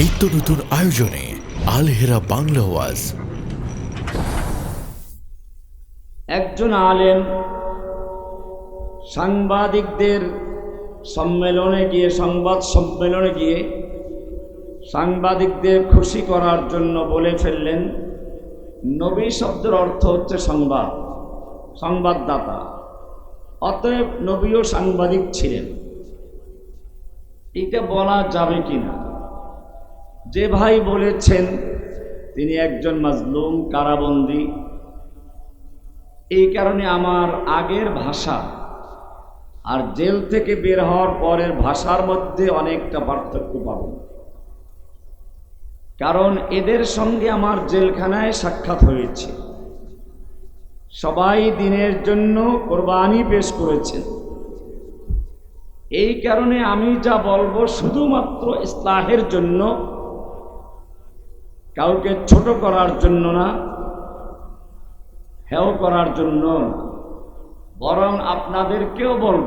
নিত্য নতুন আয়োজনে আলহেরা বাংলা ওয়াজ। একজন আলেম সাংবাদিকদের সম্মেলনে গিয়ে, সংবাদ সম্মেলনে গিয়ে সাংবাদিকদের খুশি করার জন্য বলে ফেললেন, নবী শব্দের অর্থ হচ্ছে সংবাদ, সংবাদদাতা। অতএব নবীও সাংবাদিক ছিলেন। এটা বলা যাবে কিনা? যে ভাই বলেছেন, তিনি একজন মাজলুম, কারাবন্দী। এই কারণে আমার আগের ভাষা আর জেল থেকে বের হওয়ার পরের ভাষার মধ্যে অনেকটা পার্থক্য পাব। কারণ এদের সঙ্গে আমার জেলখানায় সাক্ষাৎ হয়েছে। সবাই দিনের জন্য কোরবানি পেশ করেছেন। এই কারণে আমি যা বলব শুধুমাত্র ইসলাহের জন্য কাউকে ছোট করার জন্য না, হেও করার জন্য। বরং আপনাদেরকেও বলব,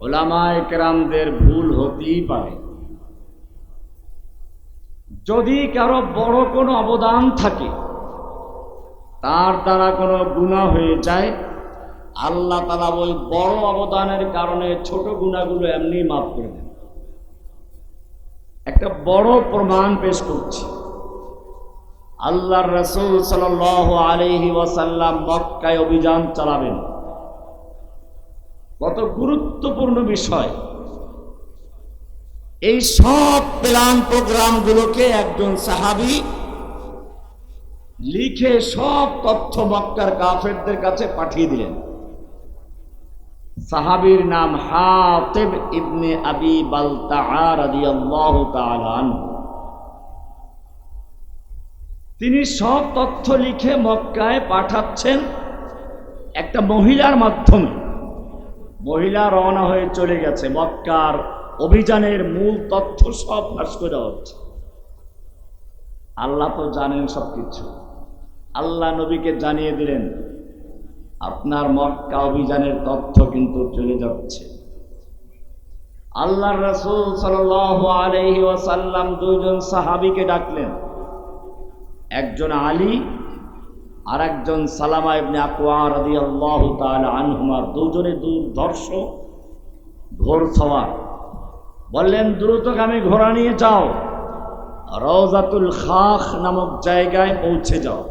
ওলামায় কেরামদের ভুল হতেই পারে যদি কারও বড় কোনো অবদান থাকে, তার দ্বারা কোনো গুণা হয়ে যায়, আল্লাহ তালা ওই বড় অবদানের কারণে ছোট গুণাগুলো এমনি মাফ করে দেন একটা বড় প্রমাণ পেশ করছি আল্লাহর রসুল সাল আলহি ওয়াসাল্লাম মক্কায় অভিযান চালাবেন। কত গুরুত্বপূর্ণ বিষয়। এই সব প্ল্যান প্রোগ্রামগুলোকে একজন সাহাবি লিখে সব তথ্য মক্কার কাফেরদের কাছে পাঠিয়ে দিলেন। সাহাবির নাম হাতেব ইবনে আবি বালতাআ রাদিয়াল্লাহু তাআলা আনহু। তিনি সব তথ্য লিখে মক্কায় পাঠাচ্ছেন একটা মহিলার মাধ্যমে। মহিলা রওনা হয়ে চলে গেছে। মক্কার অভিযানের মূল তথ্য সব ফাঁস করে দেওয়া হচ্ছে। আল্লাহ তো জানেন সব কিছু আল্লাহ নবীকে জানিয়ে দিলেন, আপনার মক্কা অভিযানের তথ্য কিন্তু চলে যাচ্ছে। আল্লাহ রসুল সাল আলহি ওসাল্লাম দুইজন সাহাবিকে ডাকলেন। একজন আলী আর একজন সালামা ইবনে আকওয়া রাদিয়াল্লাহু তাআলা আনহুমা দুজনে দুর্ধর্ষ ঘোর সওয়ার বললেন, দ্রুতগামী ঘোড়া নিয়ে যাও। রওজাতুল খাখ নামক জায়গায় পৌঁছে যাও।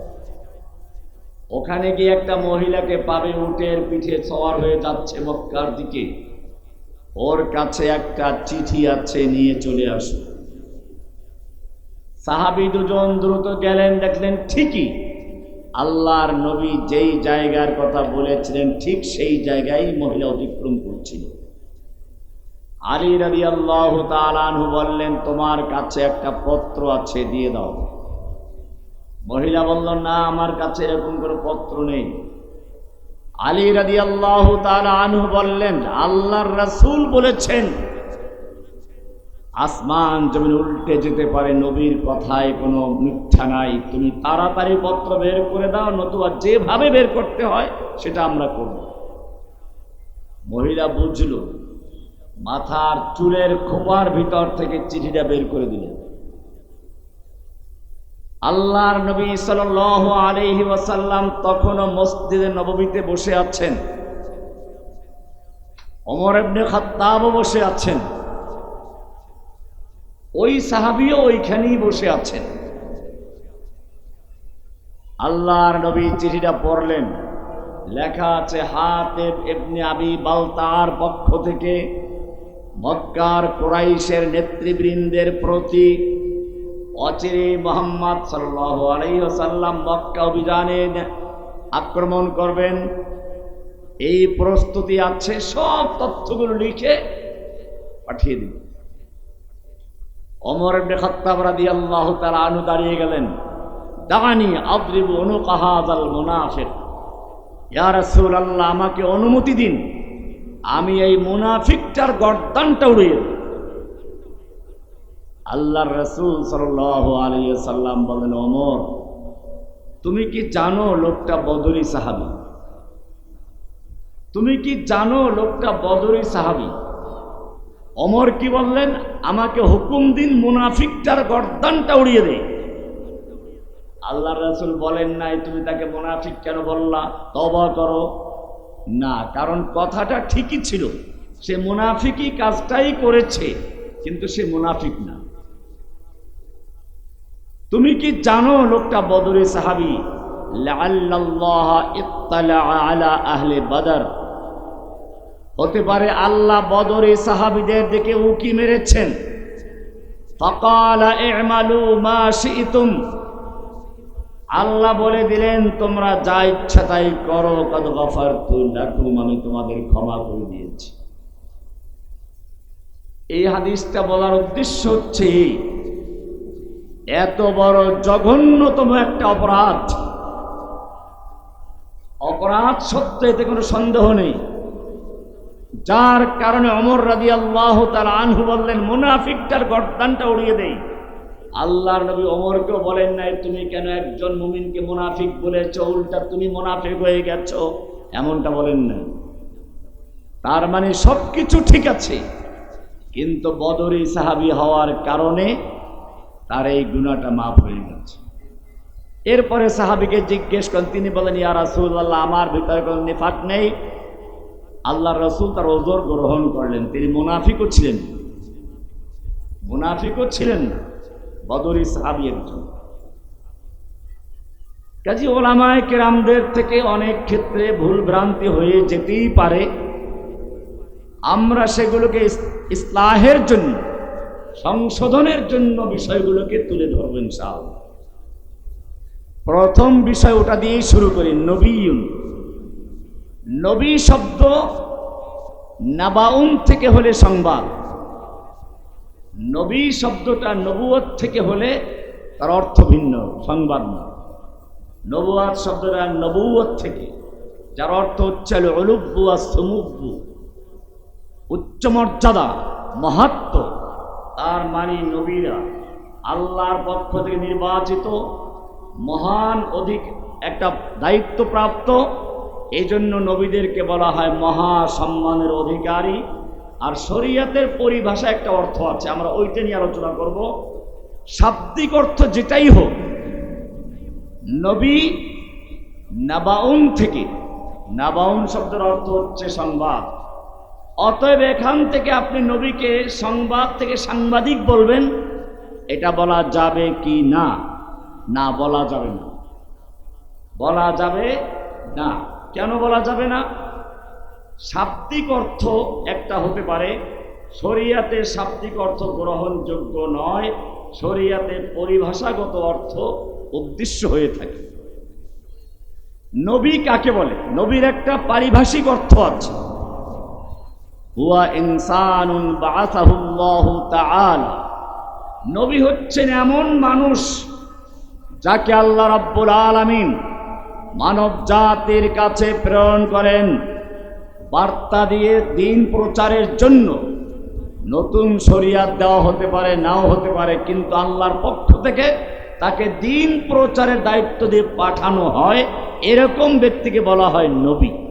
ওখানে গিয়ে একটা মহিলাকে পাবে উটের পিঠে সওয়ার হয়ে যাচ্ছে মক্কার দিকে। ওর কাছে একটা চিঠি আছে, নিয়ে চলে আসো। সাহাবি দুজন দ্রুত গেলেন, দেখলেন ঠিকই। আল্লাহর নবী যেই জায়গার কথা বলেছিলেন, ঠিক সেই জায়গায় মহিলা অতিক্রম করছিল। আলী রাজি আল্লাহ তালানহু বললেন, তোমার কাছে একটা পত্র আছে, দিয়ে দাও। মহিলা বলল, না, আমার কাছে এরকম কোনো পত্র নেই। আলী রাজি আল্লাহ আনহু বললেন, আল্লাহর রাসূল বলেছেন আসমান জমিন উল্টে যেতে পারে, নবীর কথায় কোনো মিথ্যা নাই। তুমি তাড়াতাড়ি পত্র বের করে দাও, নতুবা যেভাবে বের করতে হয়, সেটা আমরা করব। মহিলা বুঝল, মাথার চুলের খোপার ভিতর থেকে চিঠিটা বের করে দিলেন আল্লাহর নবী সাল আলহি ওয়াসাল্লাম তখনও মসজিদে নবমীতে বসে আছেন। অমর এমনি খাত্তাবও বসে আছেন। ওই সাহাবিও ওইখানেই বসে আছেন। আল্লাহর নবী চিঠিটা পড়লেন। লেখা আছে হাতে এমনি আবি বালতার পক্ষ থেকে মক্কার কোরাইশের নেতৃবৃন্দের প্রতি অচিরে মোহাম্মদ সাল্লাহ আলাইসাল্লাম মক্কা অভিযানে আক্রমণ করবেন। এই প্রস্তুতি আছে, সব তথ্যগুলো লিখে পাঠিয়ে দিন। অমর খাত্তাব রাদিয়াল্লাহু তাআলা আনহু দাঁড়িয়ে গেলেন। দানি আদরিবু উনুকাহাযাল মুনাফিক। ইয়া রাসূলুল্লাহ, আমাকে অনুমতি দিন। আমি এই মুনাফিকটার গর্দানটা উড়িয়ে আল্লাহর রাসূল সাল্লাল্লাহু আলাইহি সাল্লাম বলেন অমর তুমি কি জানো লোকটা বদরি সাহাবী? তুমি কি জানো লোকটা বদরি সাহাবী? অমর কি বললেন? আমাকে হুকুম দিন, মুনাফিকটার গর্দানটা উড়িয়ে দে। আল্লাহ রাসুল বলেন নাই, তুমি তাকে মুনাফিক কেন বললা? তবা করো। না, কারণ কথাটা ঠিকই ছিল। সে মুনাফিকই কাজটাই করেছে, কিন্তু সে মুনাফিক না। তুমি কি জানো লোকটা বদরে সাহাবি? আলা আহলে বাদর। হতে পারে আল্লাহ বদরে সাহাবিদের দিকে উকি মেরেছেন। আল্লাহ বলে দিলেন, তোমরা যা ইচ্ছা তাই করো, কদ গফার লাকুম, আমি তোমাদের ক্ষমা করে দিয়েছি। এই হাদিসটা বলার উদ্দেশ্য হচ্ছে এত বড় জঘন্যতম একটা অপরাধ। অপরাধ সত্য এতে কোনো সন্দেহ নেই। যার কারণে অমর রাজি আল্লাহ তার আনহু বললেন, মুনাফিকটার গর্দানটা উড়িয়ে দেই। আল্লাহর নবী অমরকেও বলেন নাই, তুমি কেন একজন মুমিনকে মুনাফিক বলেছ? উল্টা তুমি মুনাফিক হয়ে গেছ। এমনটা বলেন নাই। তার মানে সব কিছু ঠিক আছে। কিন্তু বদরি সাহাবি হওয়ার কারণে তার এই গুণাটা মাফ হয়ে গেছে। এরপরে সাহাবিকে জিজ্ঞেস করেন, তিনি বলেন, ইয়া রাসুল আল্লাহ আমার ভিতরে কোনো নিফাক নেই? আল্লাহ রসুল তার ওজোর গ্রহণ করলেন। তিনি মুনাফিকও ছিলেন। মুনাফিকও ছিলেন বদরি সাহাবি একজন। কাজী ওলামায় কেরামদের থেকে অনেক ক্ষেত্রে ভুল ভ্রান্তি হয়ে যেতেই পারে। আমরা সেগুলোকে ইসলাহের জন্য, সংশোধনের জন্য বিষয়গুলোকে তুলে ধরবেন সাল প্রথম বিষয় ওটা দিয়েই শুরু করি, নবীন। নবী শব্দ নাবাউন থেকে হলে সংবাদ। নবী শব্দটা নবুয়ত থেকে হলে তার অর্থ ভিন্ন, সংবাদ না নবুয়াত শব্দটা নবুয়ত থেকে, যার অর্থ হচ্ছে অলুব্বু আর সমুব্বু উচ্চ মর্যাদা, মহাত্ম। তার মানে নবীরা আল্লাহর পক্ষ থেকে নির্বাচিত মহান অধিক একটা দায়িত্বপ্রাপ্ত এই জন্য নবীদেরকে বলা হয় মহা সম্মানের অধিকারী। আর শরীয়তের পরিভাষা একটা অর্থ আছে, আমরা ওইটা নিয়ে আলোচনা করব। শাব্দিক অর্থ যেটাই হোক, নবী নাবাউন থেকে, নাবাউন শব্দের অর্থ হচ্ছে সংবাদ। অতএব এখান থেকে আপনি নবীকে সংবাদ থেকে সাংবাদিক বলবেন, এটা বলা যাবে কি না? না, বলা যাবে না। বলা যাবে না। কেন বলা যাবে না? শাব্দিক অর্থ একটা হতে পারে, শরিয়াতে শাব্দিক অর্থ গ্রহণযোগ্য নয়, শরিয়াতে পরিভাষাগত অর্থ উদ্দেশ্য হয়ে থাকে। নবী কাকে বলে? নবীর একটা পারিভাষিক অর্থ আছে। হুয়া ইনসানুন বাআসাহুল্লাহু নবী হচ্ছেন এমন মানুষ যাকে আল্লাহ রাব্বুল আলামিন মানব জাতির কাছে প্রেরণ করেন। বার্তা দিয়ে দিন প্রচারের জন্য নতুন শরিয়াত দেওয়া হতে পারে, নাও হতে পারে, কিন্তু আল্লাহর পক্ষ থেকে তাকে দিন প্রচারের দায়িত্ব দিয়ে পাঠানো হয়। এরকম ব্যক্তিকে বলা হয় নবী।